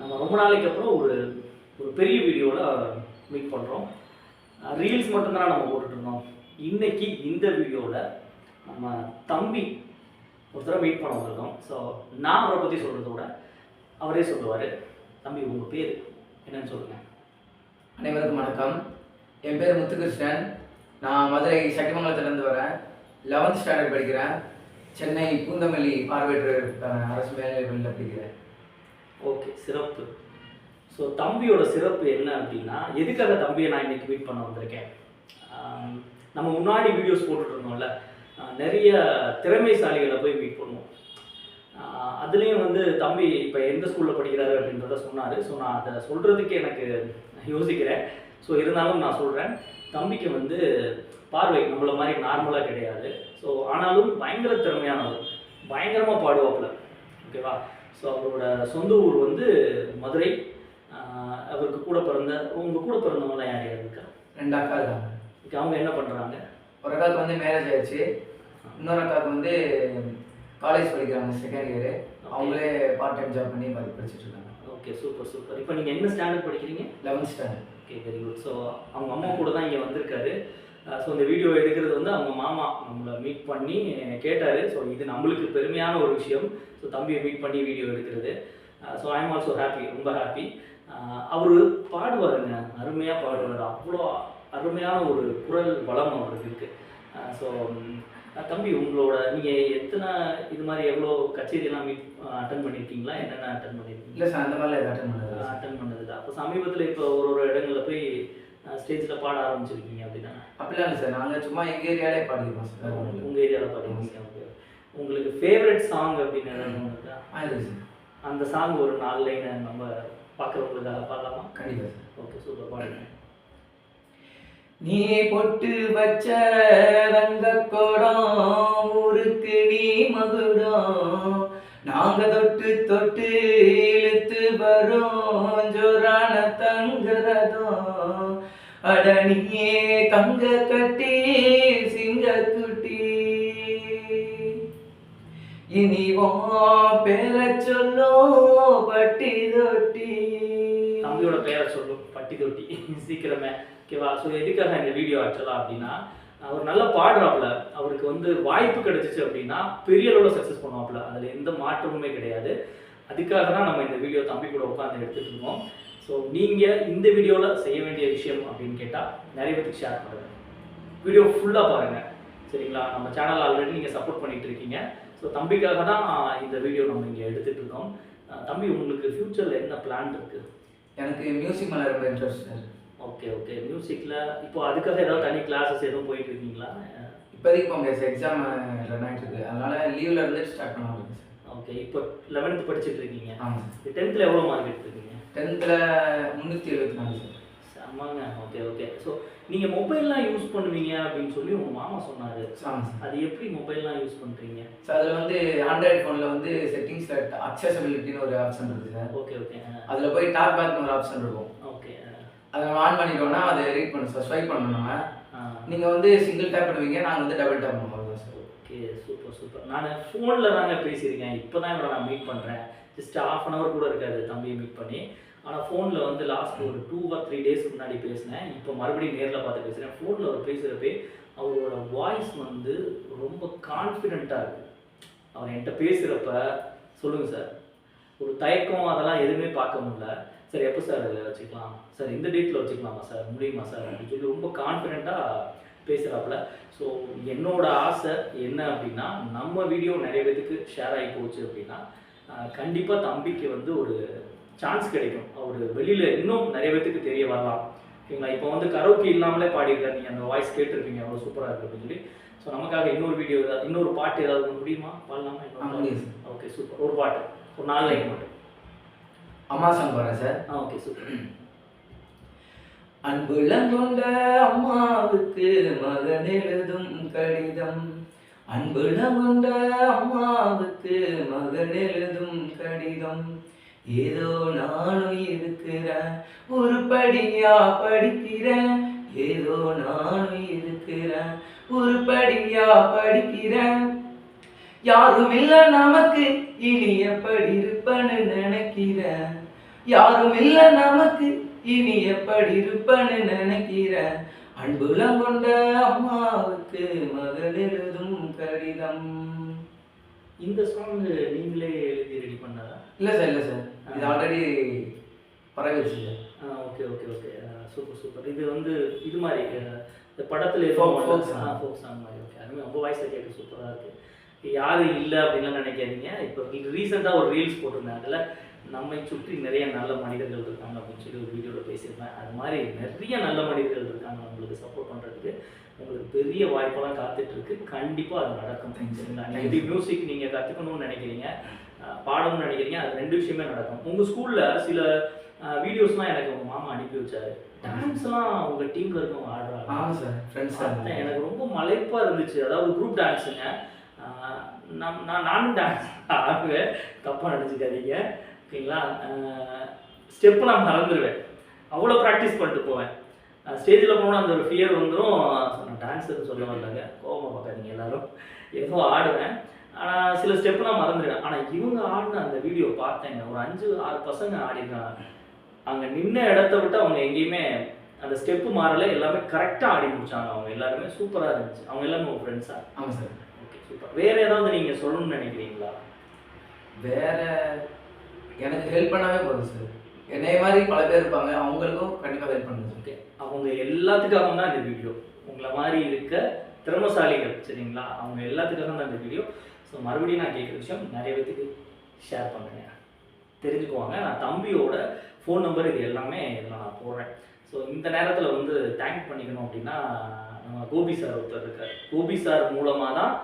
நம்ம ரொம்ப நாளைக்கு அப்புறம் ஒரு ஒரு பெரிய வீடியோவில் மீட் பண்ணுறோம் ரீல்ஸ் மட்டும்தான் நம்ம போட்டுட்ருந்தோம். இன்றைக்கி இந்த வீடியோவில் நம்ம தம்பி ஒருத்தரை மீட் பண்ண வந்திருக்கோம். ஸோ நான் அவரை பற்றி சொல்கிறத விட அவரே சொல்லுவார் தம்பி உங்கள் பேர் என்னன்னு சொல்லுங்கள் அனைவருக்கும் வணக்கம். என் பேர் முத்துகிருஷ்ணன். நான் மதுரை சட்டிமங்கலத்திலேருந்து வரேன். லெவன்த் ஸ்டாண்டர்ட் படிக்கிறேன். சென்னை பூந்தமல்லி பார்வையற்ற அரசு மேல்நிலைப்பள்ளியில் படிக்கிறேன். ஓகே சிறப்பு. ஸோ தம்பியோட சிறப்பு என்ன அப்படின்னா எதுக்காக தம்பியை நான் இன்னைக்கு மீட் பண்ண வந்திருக்கேன்? நம்ம முன்னாடி வீடியோஸ் போட்டுட்ருந்தோம்ல நிறைய திறமைசாலிகளை போய் மீட் பண்ணுவோம். அதுலேயும் வந்து தம்பி இப்போ எந்த ஸ்கூலில் படிக்கிறாரு அப்படின்றத சொன்னார். ஸோ நான் அதை சொல்கிறதுக்கு எனக்கு யோசிக்கிறேன். ஸோ இருந்தாலும் நான் சொல்கிறேன் தம்பிக்கு வந்து பார்வை நம்மள மாதிரி நார்மலாக கிடையாது. ஸோ ஆனாலும் பயங்கர திறமையானவர். பயங்கரமாக பாடுவாப்புல. ஓகேவா? ஸோ அவரோட சொந்த ஊர் வந்து மதுரை. அவருக்கு கூட பிறந்த உங்கள் கூட பிறந்தவங்களாம் யார் யார் இருக்கா ரெண்டு அக்கா இருக்காங்க Okay, அவங்க என்ன பண்ணுறாங்க ஒரு அக்காவுக்கு வந்து மேரேஜ் ஆயிடுச்சு. இன்னொரு அக்காவுக்கு வந்து காலேஜ் படிக்கிறாங்க செகண்ட் இயரு அவங்களே பார்ட் டைம் ஜாப் பண்ணி படி- படிச்சிட்டு இருக்காங்க. ஓகே சூப்பர் சூப்பர் இப்போ நீங்கள் என்ன ஸ்டாண்டர்ட் படிக்கிறீங்க? Eleventh standard okay very good so அவங்க அம்மா கூட தான் இங்கே வந்திருக்காரு. ஸோ இந்த வீடியோ எடுக்கிறது வந்து அவங்க மாமா நம்மளை மீட் பண்ணி கேட்டார். ஸோ இது நம்மளுக்கு பெருமையான ஒரு விஷயம். ஸோ தம்பியை மீட் பண்ணி வீடியோ எடுக்கிறது. So I am also happy ரொம்ப ஹாப்பி அவர் பாடுவாருங்க. அருமையாக பாடுவார். அவ்வளோ அருமையான ஒரு குரல் வளம் அவருக்கு இருக்குது ஸோ தம்பி உங்களோட நீங்கள் எத்தனை இது மாதிரி எவ்வளோ கச்சேரியெல்லாம் மீட் அட்டன் பண்ணியிருக்கீங்களா என்னென்ன அட்டன் பண்ணியிருக்கீங்க இல்லை சார் அந்த மாதிரிலாம் அட்டன் பண்ணது அட்டன் பண்ணது அப்போ சமீபத்தில் இப்போ ஒரு ஒரு இடங்கள்ல போய் ஸ்டேஜில் பாட ஆரம்பிச்சிருக்கீங்க அப்படின்னா? அப்படிலாம் இல்லை சார். நாங்கள் சும்மா எங்கள் ஏரியாலே பாடிக்கிறோம் சார். உங்கள் ஏரியாவில் பாடிருக்கீங்க. ஓகே உங்களுக்கு ஃபேவரட் சாங் அப்படின்னு சார். அந்த சாங் ஒரு நாலு லைன் நம்ம பார்க்குறவங்களுக்காக பாடலாமா? கண்டிப்பாக சார். Okay super. பாடுங்க. நீ பொட்டு வச்ச ரங்க குடம் ஊருக்கு நீ மகுடம். நாங்க தொட்டு இனி சொல்லும் பட்டி தொட்டி தம்பியோட பெயரை சொல்லும் பட்டி தொட்டி சீக்கிரமே ஓகேவா ஸோ எதுக்காக இந்த வீடியோ ஆக்சுவலாக அப்படின்னா அவர் நல்லா பாடுறாப்புல. அவருக்கு வந்து வாய்ப்பு கிடைச்சிச்சு அப்படின்னா பெரிய அளவில் சக்ஸஸ் பண்ணுவாப்புல. அதில் எந்த மாற்றமுமே கிடையாது. அதுக்காக தான் நம்ம இந்த வீடியோ தம்பி கூட உட்காந்து எடுத்துட்டு இருக்கோம். ஸோ நீங்கள் இந்த வீடியோவில் செய்ய வேண்டிய விஷயம் அப்படின்னு கேட்டால் நிறைய பேருக்கு ஷேர் பண்ணுங்கள் வீடியோ ஃபுல்லாக பாருங்கள் சரிங்களா? நம்ம சேனல் ஆல்ரெடி நீங்கள் சப்போர்ட் பண்ணிகிட்டு இருக்கீங்க. ஸோ தம்பிக்காக தான் இந்த வீடியோ நம்ம இங்கே எடுத்துட்டு இருக்கோம். தம்பி உங்களுக்கு ஃப்யூச்சரில் என்ன பிளான் இருக்குது எனக்கு மியூசிக் மேலே ரொம்ப இன்ட்ரெஸ்ட் சார் ஓகே ஓகே மியூசிக்கில் இப்போ அதுக்காக ஏதாவது தனி கிளாஸஸ் எதுவும் போயிட்டு இருக்கீங்களா? இப்போதைக்கு முடியாது சார் எக்ஸாம் ரன் ஆகிட்டு இருக்கு. அதனால லீவ்ல இருந்து ஸ்டார்ட் பண்ண இருக்கு சார் ஓகே இப்போ லெவன்த்து படிச்சுட்டு இருக்கீங்க. ஆமாம் சார் டென்த்தில் எவ்வளோ மார்க் எடுத்துருக்கீங்க? டென்த்தில் முந்நூற்றி எழுபத்தி நாலு சார் ஆமாங்க ஓகே ஓகே ஸோ நீங்கள் மொபைல்லாம் யூஸ் பண்ணுவீங்க அப்படின்னு சொல்லி உங்கள் மாமா சொன்னார். சார். அது எப்படி மொபைல்லாம் யூஸ் பண்ணுறீங்க ஸோ அதில் வந்து ஆண்ட்ராய்டு ஃபோனில் வந்து செட்டிங்ஸில் அக்சசபிலிட்டின்னு ஒரு ஆப்ஷன் இருக்குது சார். ஓகே ஓகே அதில் போய் டாக் பேக்னு ஒரு ஆப்ஷன் இருக்கும். ஓகே அதை நம்ம ஆன் பண்ணிட்டோம்னா அதை ரீட் பண்ணும் சார். ஸ்வைப் பண்ணணும் நம்ம. நீங்கள் வந்து சிங்கிள் டேப் பண்ணுவீங்க நாங்கள் வந்து டபுள் டேப் பண்ணுவோம் சார். ஓகே சூப்பர் சூப்பர் நான் ஃபோனில் தாங்க பேசியிருக்கேன். இப்போ தான் இவரை நான் மீட் பண்ணுறேன் ஜஸ்ட் ஆஃப் அன் ஹவர் கூட இருக்காது. தம்பியை மீட் பண்ணி. ஆனால் ஃபோனில் வந்து லாஸ்ட் ஒரு டூ ஆர் த்ரீ டேஸ்க்கு முன்னாடி பேசினேன். இப்போ மறுபடியும் நேரில் பார்த்து பேசுகிறேன் ஃபோனில் அவர் பேசுகிறப்பே அவரோட வாய்ஸ் வந்து ரொம்ப கான்ஃபிடெண்ட்டாக இருக்குது அவர் என்கிட்ட பேசுகிறப்ப சொல்லுங்கள் சார் ஒரு தயக்கம் அதெல்லாம் எதுவுமே பார்க்க முடியல. சார் எப்போ சார் இதை வச்சுக்கலாம்? சார் இந்த டேட்டில் வச்சுக்கலாமா சார் முடியுமா சார் அப்படின்னு சொல்லி ரொம்ப கான்ஃபிடெண்ட்டாக பேசுகிறாப்புல ஸோ என்னோட ஆசை என்ன அப்படின்னா நம்ம வீடியோ நிறைய பேத்துக்கு ஷேர் ஆகி போச்சு அப்படின்னா கண்டிப்பாக தம்பிக்கு வந்து ஒரு சான்ஸ் கிடைக்கும். அவர் வெளியில் இன்னும் நிறைய பேத்துக்கு தெரிய வரலாம். ஓகேங்களா இப்போ வந்து கரோக்கி இல்லாமலே பாடியிருக்காரு நீங்கள் அந்த வாய்ஸ் கேட்டிருப்பீங்க. அவ்வளோ சூப்பராக இருக்குது அப்படின்னு சொல்லி. ஸோ நமக்காக இன்னொரு வீடியோ இன்னொரு பாட்டு ஏதாவது முடியுமா? பாடலாமா? இன்னொரு. ஓகே சூப்பர் ஒரு பாட்டு. ஒரு நாலு லைன் மட்டும். அம்மா சாங் வரேன் சார் ஆ ஓகே சூப்பர் அன்புள்ளம் கொண்ட அம்மாவுக்கு மகன் எழுதும் கடிதம். அன்புள்ளம் கொண்ட அம்மாவுக்கு மகன் எழுதும் கடிதம். ஏதோ நானும் இருக்கிறேன் உருப்படியா படிக்கிறேன் ஏதோ நானும் இருக்கிறேன் உருப்படியா படிக்கிறேன் யாரும் இல்ல நமக்கு இனி எப்படி இருப்பேன்னு நினைக்கிறேன் யாரும் இல்ல நமக்கு இனி எப்படி இருப்பேன்னு நினைக்கிறேன் அன்புலம் கொண்ட அம்மாவுக்கு மகள் எழுதும் கடிதம். இந்த சாங் நீங்களே எழுதி ரெடி பண்ணதா இல்ல சார் இல்ல சார் இது already பரவிடுச்சு sir okay okay okay super super இது வந்து இது மாதிரி இந்த படத்தில் Folk- folk song. Folk song மாதிரி. ஓகே அதுவுமே ரொம்ப வாய்ஸில் கேட்க சூப்பராக இருக்குது யாரும் இல்லை அப்படின்லாம் நினைக்காதீங்க. இப்போ ரீசெண்டாக ஒரு ரீல்ஸ் போட்டிருந்தேன். அதில் நம்மை சுற்றி நிறைய நல்ல மனிதர்கள் இருக்காங்க அப்படின்னு சொல்லி ஒரு வீடியோவில் பேசியிருந்தேன். அது மாதிரி நிறைய நல்ல மனிதர்கள் இருக்காங்க. உங்களுக்கு சப்போர்ட் பண்ணுறதுக்கு உங்களுக்கு பெரிய வாய்ப்பெல்லாம் காத்துட்டு இருக்கு. கண்டிப்பாக அது நடக்கும். சரிங்களா. நீங்கள் மியூசிக் நீங்கள் கற்றுக்கணும்னு நினைக்கிறீங்க. அஹ், பாடணும்னு நினைக்கிறீங்க அது ரெண்டு விஷயமே நடக்கும். உங்கள் ஸ்கூலில் சில வீடியோஸ்லாம் எனக்கு உங்கள் மாமா அனுப்பி வச்சாரு. டான்ஸ்லாம் உங்கள் டீமில் இருக்கவங்க ஆடுறாங்க. ஆமா சார் ஃப்ரெண்ட்ஸ் எனக்கு ரொம்ப மலைப்பா இருந்துச்சு. அதாவது குரூப் டான்ஸுங்க நம் நான் நானும் டான்ஸ் ஆடுவேன். தப்பாக நினச்சிக்காதீங்க. ஓகேங்களா? ஸ்டெப்பு நான் மறந்துடுவேன் அவ்வளோ ப்ராக்டிஸ் பண்ணிட்டு போவேன். ஸ்டேஜில் போனால் அந்த ஒரு ஃபியர் வந்துடும் நான் டான்ஸர்னு சொல்ல வரலங்க. கோபமாக பார்க்காதீங்க எல்லாரும். ஏதோ ஆடுவேன். ஆனால் சில ஸ்டெப்லாம் மறந்துடுவேன் ஆனால் இவங்க ஆடின அந்த வீடியோ பார்த்தேங்க. ஒரு அஞ்சு ஆறு பசங்க ஆடிருக்காங்க அங்கே நின்ன இடத்த விட்டு அவங்க எங்கேயுமே அந்த ஸ்டெப்பு மாறல. எல்லாமே கரெக்டாக ஆடி முடிச்சாங்க. அவங்க எல்லாருமே சூப்பராக இருந்துச்சு. அவங்க எல்லாமே உங்கள் ஃப்ரெண்ட்ஸா ஆமா சார் ஓகே சூப்பர் வேற ஏதாவது நீங்கள் சொல்லணும்னு நினைக்கிறீங்களா? வேற எனக்கு ஹெல்ப் பண்ணாவே போதும் சார் என்னைய மாதிரி பல பேர் இருப்பாங்க. அவங்களுக்கும் கண்டிப்பா ஹெல்ப் பண்ணுங்க ஓகே அவங்க எல்லாத்துக்காகவும் தான் இந்த வீடியோ உங்களை மாதிரி இருக்க திறமசாலிகள் சரிங்களா? அவங்க எல்லாத்துக்காக தான் இந்த வீடியோ ஸோ மறுபடியும் நான் கேட்குற விஷயம் நிறைய பேத்துக்கு ஷேர் பண்ணுறேன் தெரிஞ்சுக்குவாங்க. நான் தம்பியோட ஃபோன் நம்பர் இது எல்லாமே இதில் நான் போடுறேன். ஸோ இந்த நேரத்தில் வந்து தேங்க் பண்ணிக்கணும் அப்படின்னா நம்ம கோபி சார் ஒருத்தர் இருக்கார். கோபி சார் மூலமாக தான்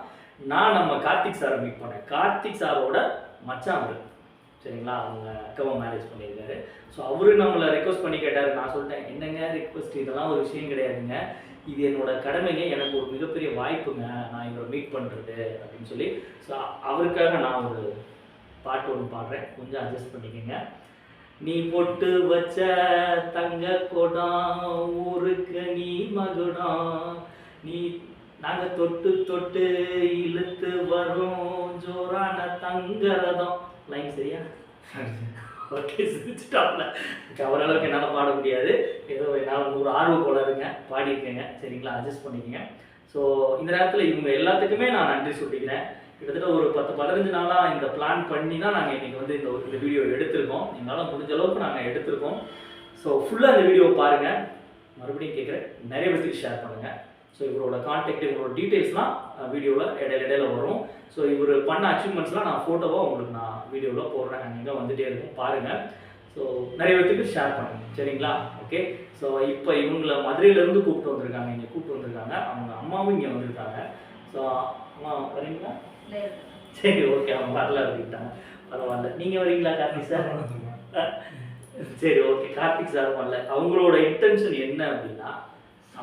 நான் நம்ம கார்த்திக் சாரை மீட் பண்ணேன். கார்த்திக் சாரோட மச்சான் அவர். சரிங்களா? அவங்க அக்காவை மேரேஜ் பண்ணியிருக்காரு. ஸோ அவரு நம்மளை ரெக்வஸ்ட் பண்ணி கேட்டார். நான் சொல்லிட்டேன் என்னங்க ரெக்வஸ்ட் இதெல்லாம் ஒரு விஷயம் கிடையாதுங்க. இது என்னோட கடமைங்க. எனக்கு ஒரு மிகப்பெரிய வாய்ப்புங்க. நான் இவரை மீட் பண்ணுறது அப்படின்னு சொல்லி. ஸோ அவருக்காக நான் ஒரு பாட்டு ஒன்று பாடுறேன். கொஞ்சம் அட்ஜஸ்ட் பண்ணிக்கோங்க. நீ பொட்டு வச்ச தங்க குடம் ஊருக்கு நீ மகுடம். நீ நாங்கள் தொட்டு தொட்டு இழுத்து வரும். ஜோரான தங்கரதம் லைன் சரியா? ஓகே சிரிச்சுட்டாப்ல ஓரளவுக்கு என்னால் பாட முடியாது. ஏதோ என்னால் ஒரு ஆர்வ கோளாறுங்க பாடியிருக்கேங்க. சரிங்களா? அட்ஜஸ்ட் பண்ணிக்கங்க. ஸோ இந்த நேரத்தில் இவங்க எல்லாத்துக்குமே நான் நன்றி சொல்லிக்கிறேன். கிட்டத்தட்ட ஒரு பத்து பதினஞ்சு நாளாக இந்த பிளான் பண்ணி தான் நாங்கள் இன்றைக்கி வந்து இந்த ஒரு இந்த வீடியோ எடுத்திருக்கோம். எங்களால் முடிஞ்ச அளவுக்கு நாங்கள் எடுத்திருக்கோம். ஸோ ஃபுல்லாக இந்த வீடியோவை பாருங்கள் மறுபடியும் கேட்குறேன் நிறைய பேருக்கு ஷேர் பண்ணுங்கள் ஸோ இவரோட கான்டாக்ட் இவரோட டீட்டெயில்ஸ்லாம் வீடியோவில் இடையில இடையில வரும். ஸோ இவர் பண்ண அச்சீவ்மெண்ட்ஸ்லாம் நான் ஃபோட்டோவாக உங்களுக்கு நான் வீடியோவில் போடுறேன். அங்கே வந்துட்டே இருக்கும் பாருங்கள் ஸோ நிறைய பேர்த்துக்கு ஷேர் பண்ணுங்க. சரிங்களா? ஓகே ஸோ இப்போ இவங்கள மதுரையிலேருந்து கூப்பிட்டு வந்திருக்காங்க. இங்கே கூப்பிட்டு வந்திருக்காங்க. அவங்க அம்மாவும் இங்கே வந்திருக்காங்க. ஸோ அம்மா வரீங்களா? சரி ஓகே அவங்க வரல அப்படின்ட்டாங்க. பரவாயில்ல. நீங்கள் வரீங்களா கார்த்திக் சார் சரி ஓகே கார்த்திக் சார் வரல. அவங்களோட இன்டென்ஷன் என்ன அப்படின்னா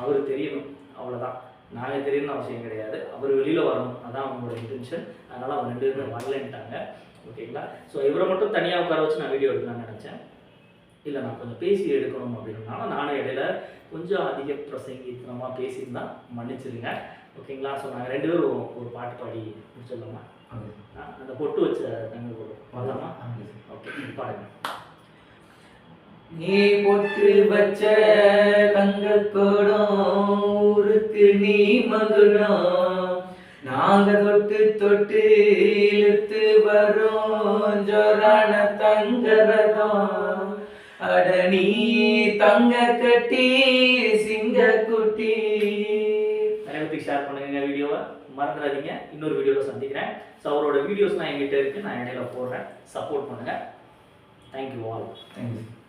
அவர் தெரியணும். அவ்வளோதான் நாங்கள் தெரியணும்னு அவசியம் கிடையாது. அவர் வெளியில் வரணும். அதான் அவங்களோட இன்டென்ஷன் அதனால் அவங்க ரெண்டு பேருமே வரலன்ட்டாங்க. ஓகேங்களா ஸோ இவரை மட்டும் தனியாக உட்கார வச்சு நான் வீடியோ எடுக்கலாம்னு நினச்சேன். இல்லை நான் கொஞ்சம் பேசி எடுக்கணும் அப்படின்னால நானும் இடையில கொஞ்சம் அதிக பிரசங்கித்தனமாக பேசியிருந்தா மன்னிச்சிருங்க. ஓகேங்களா ஸோ நாங்கள் ரெண்டு பேரும் ஒரு- பாட்டு பாடி முடிச்சிடலாமா? ஆ, அந்த பொட்டு வச்ச தங்க பாடலாமா ஓகே பாடுங்க. நீ பொட்டு வச்ச தங்க கோடம் ஊருக்கு நீ மகுடம் நாங்க தொட்டு தொட்டு இழுத்து வரோம். ஜோரான தங்கரதம் அட நீ தங்க கட்டி சிங்க குட்டி. பேருக்கு ஷேர் பண்ணுங்க வீடியோவை மறந்துடாதீங்க. இன்னொரு வீடியோவில் சந்திக்கிறேன். ஸோ அவரோட வீடியோஸ்லாம் என்கிட்ட இருக்குது நான் இடையில போடுறேன். சப்போர்ட் பண்ணுங்கள் தேங்க்யூ ஆல் தேங்க்யூ